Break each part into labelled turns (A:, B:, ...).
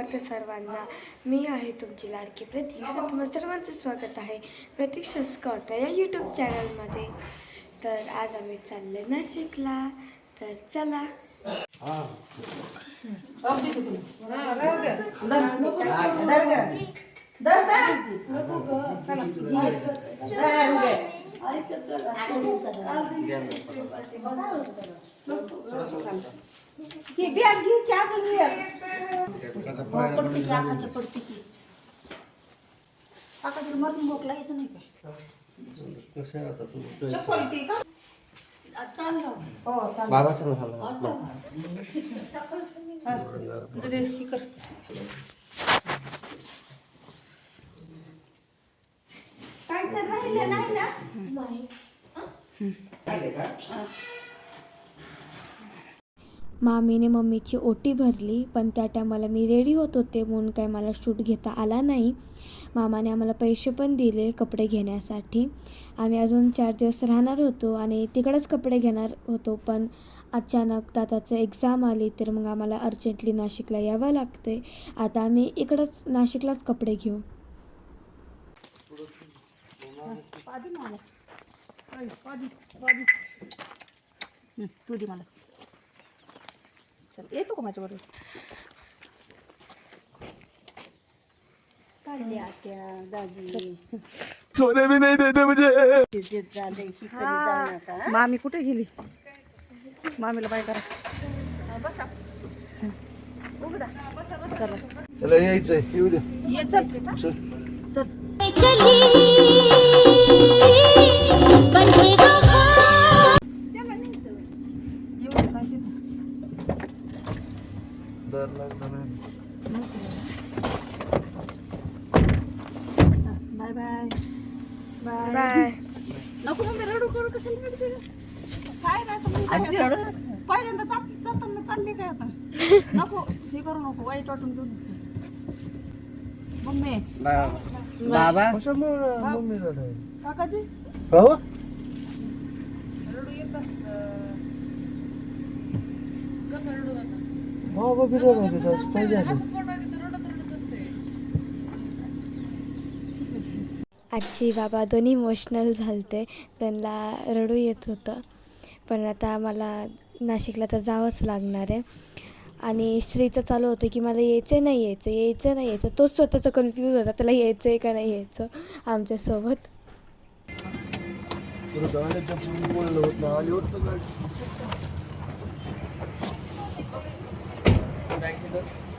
A: समर्थ सर्वांना. मी आहे तुमची लाडकी प्रतीक्षा तुम्हा सर्वांचं स्वागत आहे. प्रतीक्षा स्कॉट या यूट्यूब चॅनलमध्ये तर आज आम्ही चाललो नाशिकला. तर चला.
B: बॅग घे की अजून ये. पडते की आकाच्या पडते की. आकाच्या मरून मोकला यायचं नाही का? चप्पल की का? आ, चाललं. हो
C: बाबा चांगला झाला.
B: हा. जरा हे कर. काय तर राहिलं नाही ना?
A: मामीने मम्मीची ओटी भरली पण त्या टायमाला मी रेडी होत होते म्हणून काय मला शूट घेता आला नाही. मामाने आम्हाला पैसे पण दिले कपडे घेण्यासाठी. आम्ही अजून चार दिवस राहणार होतो आणि तिकडंच कपडे घेणार होतो पण अचानक दादाचं एक्झाम आली तर मग आम्हाला अर्जंटली नाशिकला यावं लागते आता आम्ही इकडंच नाशिकलाच कपडे घेऊ.
B: पादी पादी पादी. तू दे मला. चल येतो का माझ्याबरोबर?
C: सोने भी नहीं देते मुझे।
B: मामी कुठे गेली मामीला बाय करा. बसा. चला.
C: यायचंय. येऊ दे.
B: चल रडू रडते? काय नाही तर मग काय आता? पहिल्यांदा जात जाताना चालली काय आता नको हे करू नको वाईट वाटून घेऊ नको. मम्मी
C: बाबा कशामुळे मम्मी?
B: काकाजी
C: हो
B: रडू येत असतं गप्पा रडू नका
C: हो बाबी पाहिजे आता.
A: आजी बाबा दोन्ही इमोशनल झालते. त्यांना रडू येत होतं. पण आता मला नाशिकला तर जावंच लागणार आहे. आणि श्रीचं चालू होतं की मला यायचं नाही यायचं यायचं नाही यायचं तोच स्वतःचं कन्फ्यूज होता त्याला यायचं आहे का नाही यायचं आमच्यासोबत.
C: होत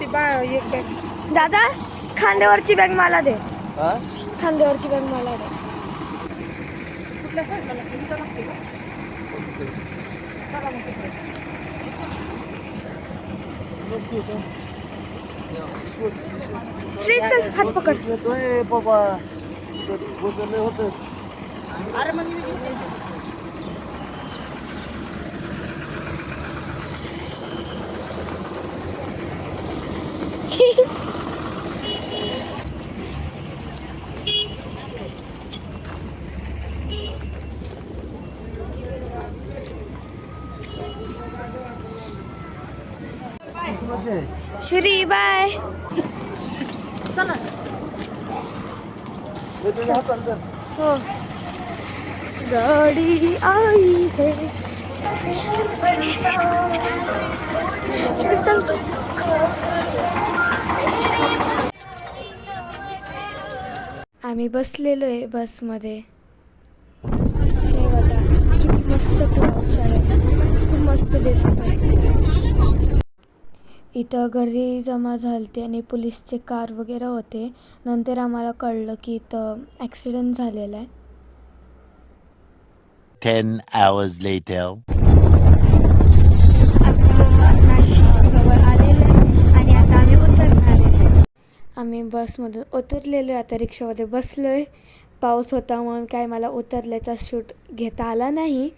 B: ते बा एक बॅग
A: दादा खांद्यावरची बॅग मला दे.
C: हा?
A: खांद्यावरची बॅग मला दे.
B: कुठल्या साईडला लागते? इथं लागते का? चला मग तिकडे
A: श्री चल हात पकड.
C: बाबा. बोलले होतं
B: अरे मग मी.
C: म्हणजे
A: श्री बाय.
B: चला.
A: हो. गाडी आई है. आम्ही बसलेलो आहे बसमध्ये. मस्त. खूप मस्त दिसत आहे. इथं घरी जमा झालते आणि पोलीसचे कार वगैरे होते. नंतर आम्हाला कळलं की इथं ॲक्सिडेंट झालेला आहे.
D: 10 hours later.
A: आता नाशिक जवळ आलेलं आहे आणि आता आम्ही उतरणार आहे आम्ही बसमधून उतरलेलो आहे. आता रिक्षामध्ये बसलो आहे पाऊस होता म्हणून काय मला उतरल्याचा शूट घेता आला नाही.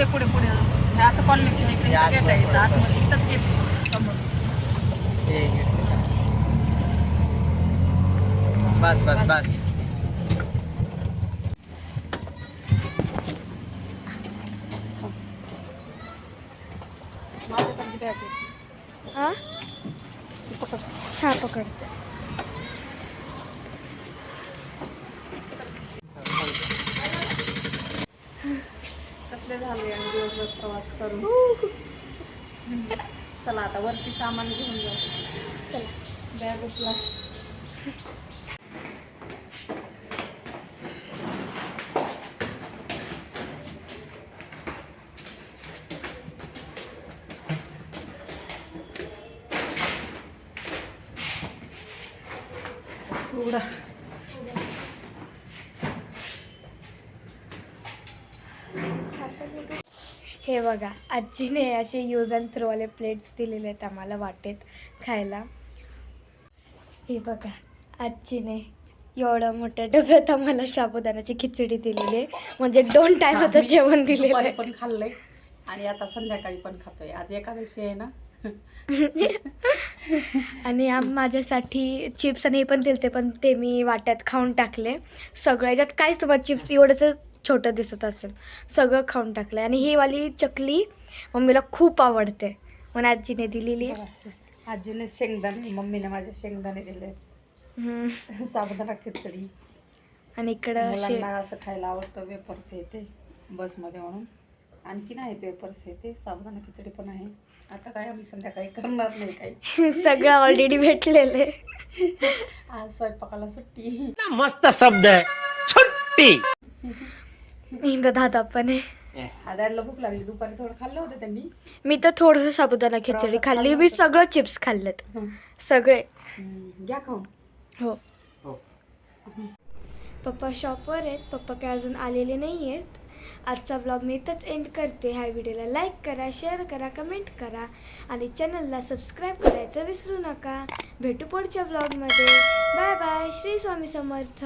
B: पुढे पुढे पुढे. हे असं कॉलनी इकडे
E: या
B: गेट आहे इथं
E: आतमध्ये
B: इथंच गेट समोर.
E: ते बस बस बस.
B: किती आहे
A: हां हां
B: झाले आणि दिवसभर प्रवास करून चला आता वरती सामान घेऊन जाऊ
A: चला
B: बॅग उचला उघडा
A: हे बघा आजीने असे यूज अँड थ्रोवाले प्लेट्स दिलेले आहेत आम्हाला वाटेत खायला. हे बघा आजीने एवढ्या मोठ्या डब्यात आम्हाला साबुदाण्याची खिचडी दिलेली आहे. म्हणजे दोन टायमाचं जेवण दिलेलं आहे.
B: पण खाल्लंय आणि आता संध्याकाळी पण खातोय. आज एकादशी आहे ना?
A: आणि आम माझ्यासाठी चिप्स आणि हे पण दिलते पण ते मी वाट्यात खाऊन टाकले. सगळं याच्यात काहीच तुम्हाला चिप्स एवढंच छोटं दिसत असेल. सगळं खाऊन टाकलं आणि ही वाली चकली मम्मीला खूप आवडते. म्हणून आजीने दिलेली आहे.
B: आजीने शेंगदाणे मम्मीने माझे शेंगदाणे दिले. साबुदाणा खिचडी.
A: आणि इकडं
B: असे खायला आवडतं वेपर्स येते बसमध्ये म्हणून आणखी आहेत वेपर्स येते साबुदाणा खिचडी पण आहे. आता काय आम्ही संध्याकाळी करणार नाही काही.
A: सगळं ऑलरेडी भेटलेलं आहे.
B: आज स्वयंपाकाला सुट्टी.
D: मस्त शब्द है छुट्टी.
A: इथं दादा पण आहे.
B: आदायला भूक लागली दुपारी थोडं खाल्लं होतं त्यांनी.
A: मी तर थोडंसं साबुदाणा खिचडी खाल्ली मी सगळं चिप्स खाल्लेत. सगळे.
B: हम्म, घ्या खाऊन.
A: हो. पप्पा शॉपवर आहेत. पप्पा काय अजून आलेले नाही आहेत आजचा ब्लॉग मी इथंच एंड करते. ह्या व्हिडिओला लाईक करा शेअर करा कमेंट करा आणि चॅनलला सबस्क्राईब करायचं विसरू नका. भेटू पुढच्या ब्लॉगमध्ये बाय बाय श्री स्वामी समर्थ.